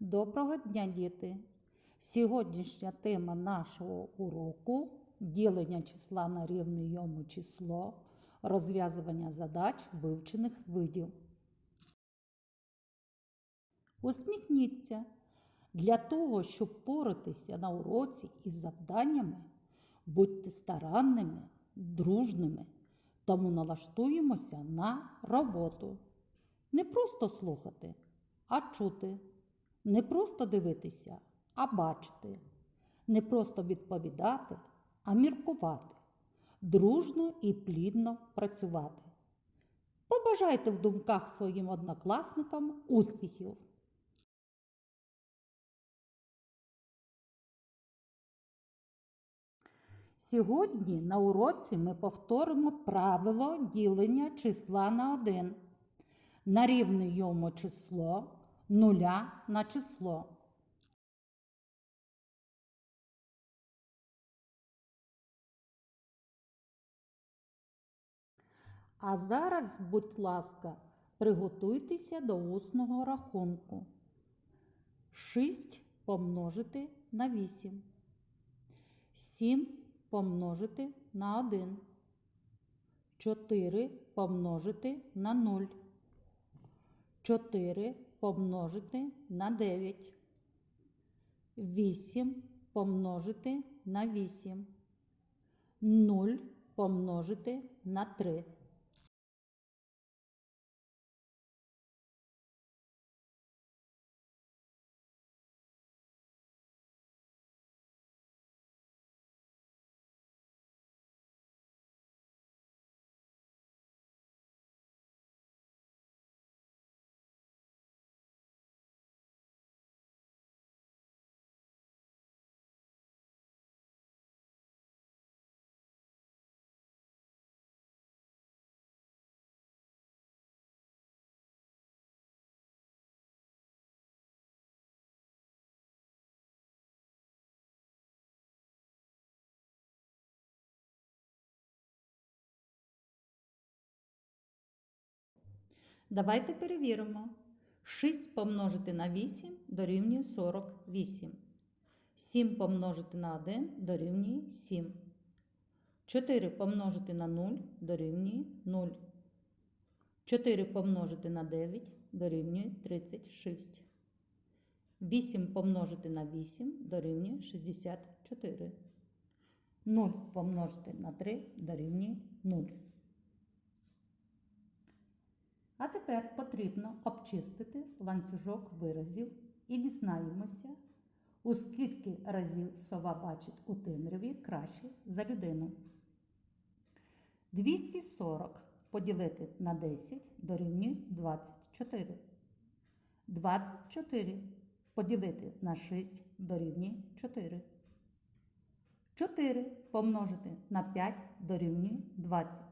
Доброго дня, діти! Сьогоднішня тема нашого уроку ділення числа на рівне йому число, розв'язування задач вивчених видів. Усміхніться. Для того, щоб поратися на уроці із завданнями, будьте старанними, дружними, тому налаштуємося на роботу. Не просто слухати, а чути. Не просто дивитися, а бачити. Не просто відповідати, а міркувати. Дружно і плідно працювати. Побажайте в думках своїм однокласникам успіхів. Сьогодні на уроці ми повторимо правило ділення числа на один. На рівне йому число нуля на число. А зараз, будь ласка, приготуйтеся до усного рахунку. 6 помножити на 8. 7 помножити на 1. 4 помножити на 0. 4 помножити на 9. 8 помножити на 8. 0 помножити на 3. Давайте перевіримо. 6 помножити на 8 дорівнює 48. 7 помножити на 1 дорівнює 7. 4 помножити на 0 дорівнює 0. 4 помножити на 9 дорівнює 36. 8 помножити на 8 дорівнює 64. 0 помножити на 3 дорівнює 0. А тепер потрібно обчистити ланцюжок виразів і дізнаємося, у скільки разів сова бачить у темряві краще за людину. 240 поділити на 10 дорівнює 24. 24 поділити на 6 дорівнює 4. 4 помножити на 5 дорівнює 20.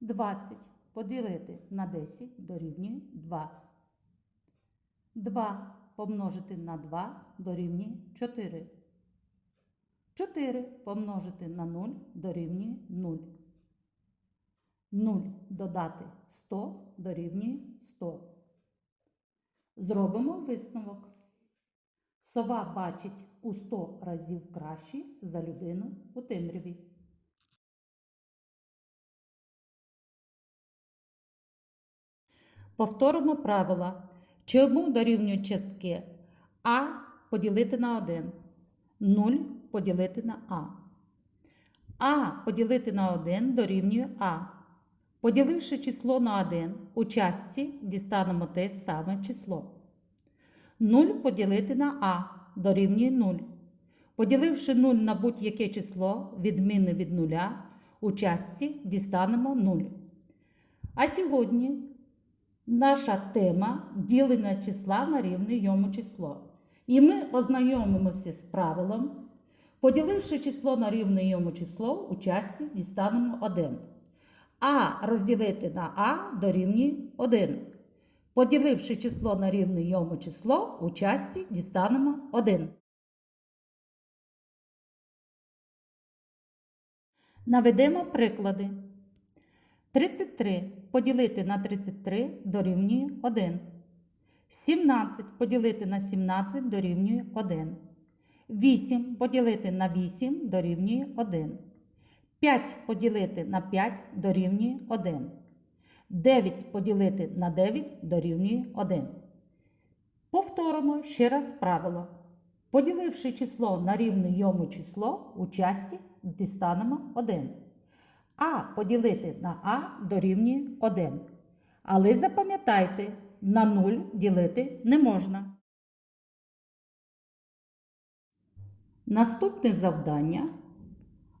20 поділити на 10 дорівнює 2. 2 помножити на 2 дорівнює 4. 4 помножити на 0 дорівнює 0. 0 додати 100 дорівнює 100. Зробимо висновок. Сова бачить у 100 разів краще за людину у темряві. Повторимо правила. Чому дорівнюють частки А поділити на 1, 0 поділити на А. А поділити на 1 дорівнює А. Поділивши число на 1, у частці дістанемо те саме число. 0 поділити на А дорівнює 0. Поділивши 0 на будь-яке число, відмінне від нуля, у частці дістанемо 0. А сьогодні Наша тема ділення числа на рівне йому число. І ми ознайомимося з правилом. Поділивши число на рівне йому число, у частці дістанемо 1. А розділити на А дорівнює 1. Поділивши число на рівне йому число, у частці дістанемо 1. Наведемо приклади. 33 поділити на 33 дорівнює 1. 17 поділити на 17 дорівнює 1. 8 поділити на 8 дорівнює 1. 5 поділити на 5 дорівнює 1. 9 поділити на 9 дорівнює 1. Повторимо ще раз правило. Поділивши число на рівне йому число, у часті дістанемо 1. А поділити на А дорівнює 1. Але запам'ятайте, на 0 ділити не можна. Наступне завдання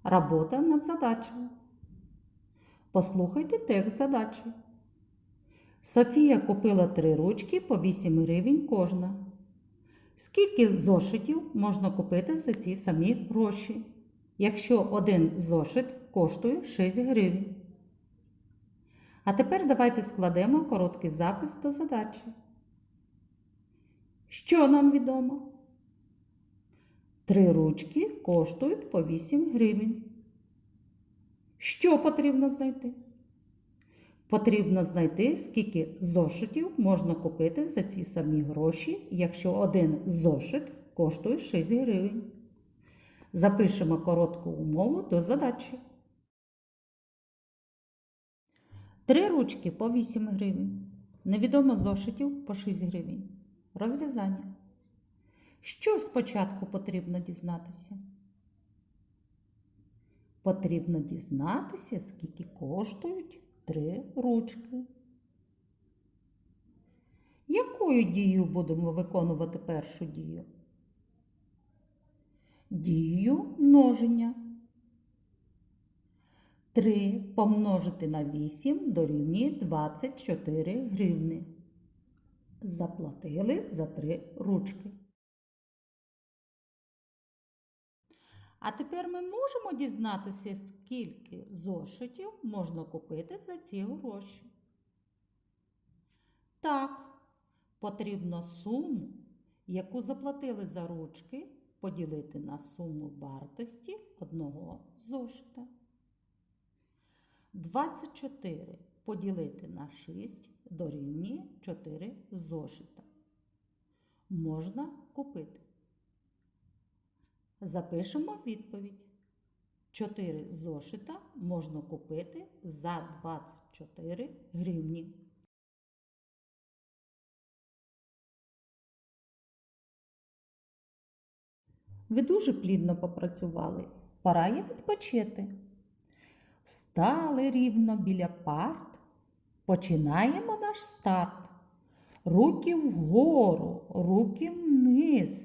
робота над задачею. Послухайте текст задачі. Софія купила три ручки по 8 гривень кожна. Скільки зошитів можна купити за ці самі гроші, якщо один зошит коштує 6 гривень? А тепер давайте складемо короткий запис до задачі. Що нам відомо? Три ручки коштують по 8 гривень. Що потрібно знайти? Потрібно знайти, скільки зошитів можна купити за ці самі гроші, якщо один зошит коштує 6 гривень. Запишемо коротку умову до задачі. Три ручки по 8 гривень. Невідомо зошитів по 6 гривень. Розв'язання. Що спочатку потрібно дізнатися? Потрібно дізнатися, скільки коштують три ручки. Якою дією будемо виконувати першу дію? Дією множення. 3 помножити на 8 дорівнює 24 гривни. Заплатили за три ручки. А тепер ми можемо дізнатися, скільки зошитів можна купити за ці гроші. Так, потрібно суму, яку заплатили за ручки, поділити на суму вартості одного зошита. 24 поділити на 6 дорівнює 4 зошита. Можна купити. Запишемо відповідь. 4 зошита можна купити за 24 гривні. Ви дуже плідно попрацювали. Пора є відпочити. Встали рівно біля парт. Починаємо наш старт. Руки вгору, руки вниз.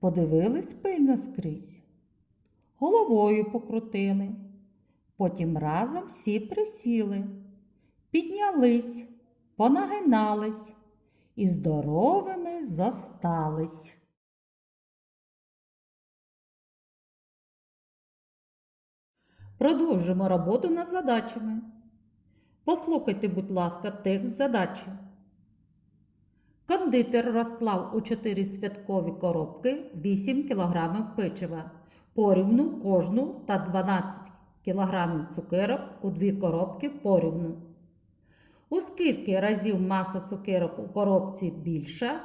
Подивились пильно скрізь. Головою покрутили. Потім разом всі присіли, піднялись, понагинались і здоровими зостались. Продовжимо роботу над задачами. Послухайте, будь ласка, текст задачі. Кондитер розклав у 4 святкові коробки 8 кг печива, порівну кожну та 12 кг цукерок у дві коробки порівну. У скільки разів маса цукерок у коробці більша,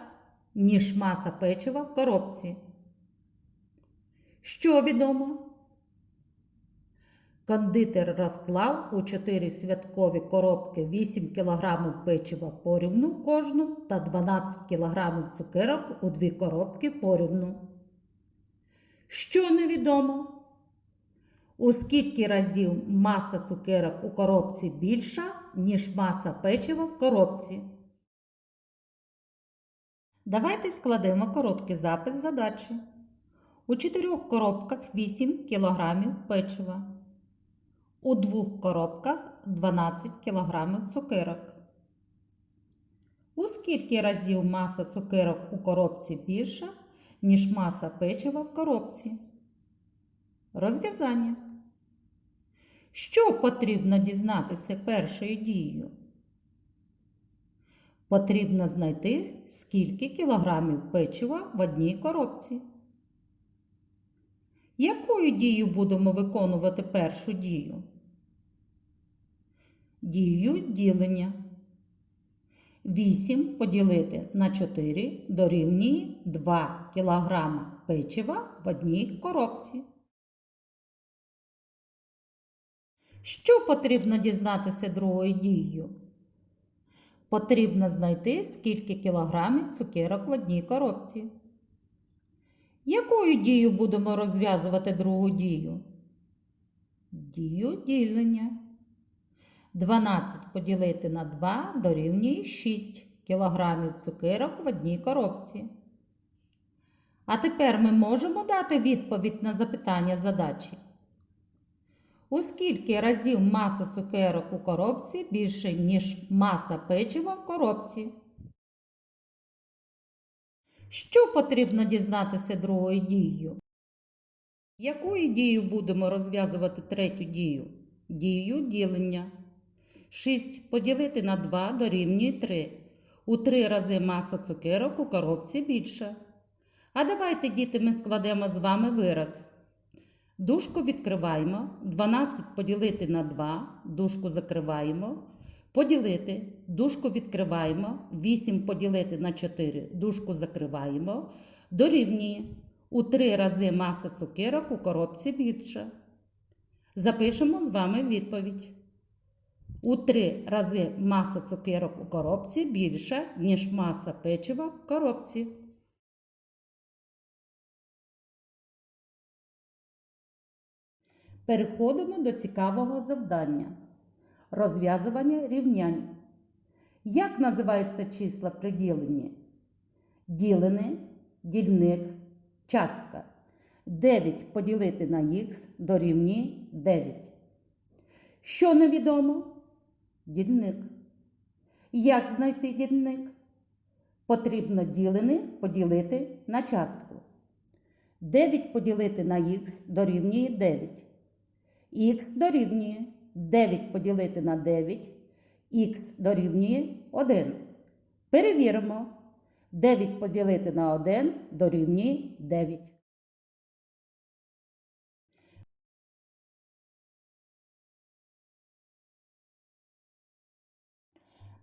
ніж маса печива в коробці? Що відомо? Кондитер розклав у 4 святкові коробки 8 кг печива порівну кожну та 12 кг цукерок у дві коробки порівну. Що невідомо? У скільки разів маса цукерок у коробці більша, ніж маса печива в коробці? Давайте складемо короткий запис задачі. У чотирьох коробках 8 кг печива. У двох коробках 12 кг цукерок. У скільки разів маса цукерок у коробці більша, ніж маса печива в коробці? Розв'язання. Що потрібно дізнатися першою дією? Потрібно знайти, скільки кілограмів печива в одній коробці. Якою дією будемо виконувати першу дію? Дією ділення. 8 поділити на 4 дорівнює 2 кг печива в одній коробці. Що потрібно дізнатися другою дією? Потрібно знайти, скільки кілограмів цукерок в одній коробці. Якою дією будемо розв'язувати другу дію? Дію ділення. 12 поділити на 2 дорівнює 6 кілограмів цукерок в одній коробці. А тепер ми можемо дати відповідь на запитання задачі. У скільки разів маса цукерок у коробці більше, ніж маса печива в коробці? Що потрібно дізнатися другою дією? Якою дією будемо розв'язувати третю дію? Дію ділення. 6 поділити на 2 дорівнює 3. У 3 рази маса цукерок у коробці більша. А давайте, діти, ми складемо з вами вираз. Дужку відкриваємо, 12 поділити на 2, дужку закриваємо. Поділити, дужку відкриваємо, 8 поділити на 4, дужку закриваємо. Дорівнює. У 3 рази маса цукерок у коробці більша. Запишемо з вами відповідь. У 3 рази маса цукерок у коробці більша, ніж маса печива в коробці. Переходимо до цікавого завдання. Розв'язування рівнянь. Як називаються числа при діленні? Ділене, дільник, частка. 9 поділити на х дорівнює 9. Що невідомо? Дільник. Як знайти дільник? Потрібно ділене поділити на частку. 9 поділити на х дорівнює 9. Х дорівнює 9 поділити на 9. Х дорівнює 1. Перевіримо. 9 поділити на 1 дорівнює 9.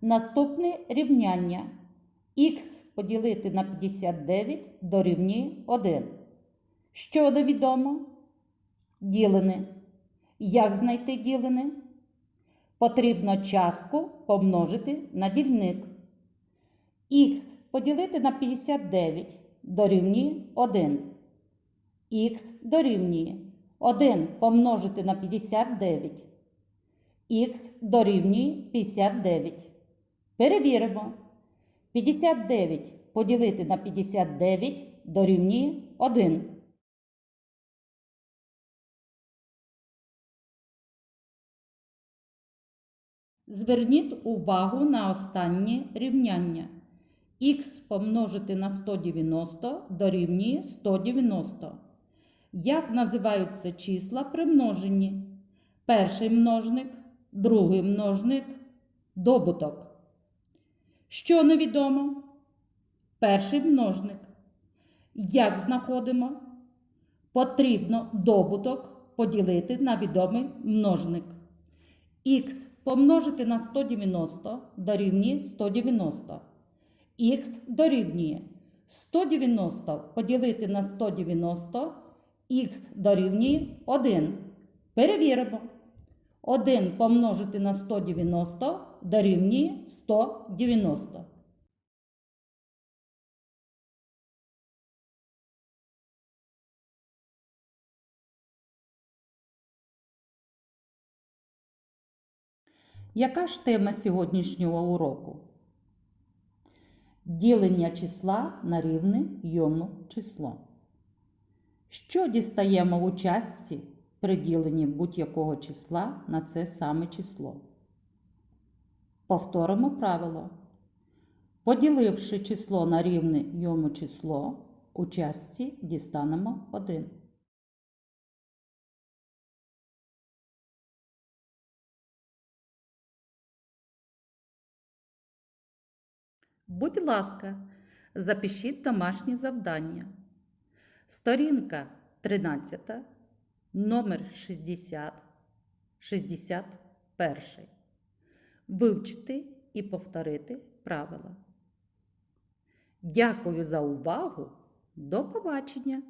Наступне рівняння. Х поділити на 59 дорівнює 1. Що невідомо? Ділене. Як знайти ділене? Потрібно частку помножити на дільник. Х поділити на 59 дорівнює 1. Х дорівнює 1 помножити на 59. Х дорівнює 59. Перевіримо. 59 поділити на 59 дорівнює 1. Зверніть увагу на останнє рівняння. Х помножити на 190 дорівнює 190. Як називаються числа при множенні? Перший множник, другий множник, добуток. Що невідомо? Перший множник. Як знаходимо? Потрібно добуток поділити на відомий множник. Х помножити на 190 дорівнює 190. Х дорівнює 190 поділити на 190, х дорівнює 1. Перевіримо. 1 помножити на 190 дорівнює 190. Яка ж тема сьогоднішнього уроку? Ділення числа на рівне йому число. Що дістаємо у частці при діленні будь-якого числа на це саме число? Повторимо правило. Поділивши число на рівне йому число, у частці дістанемо 1. Будь ласка, запишіть домашні завдання. Сторінка 13, номер 60, 61. Вивчити і повторити правила. Дякую за увагу. До побачення!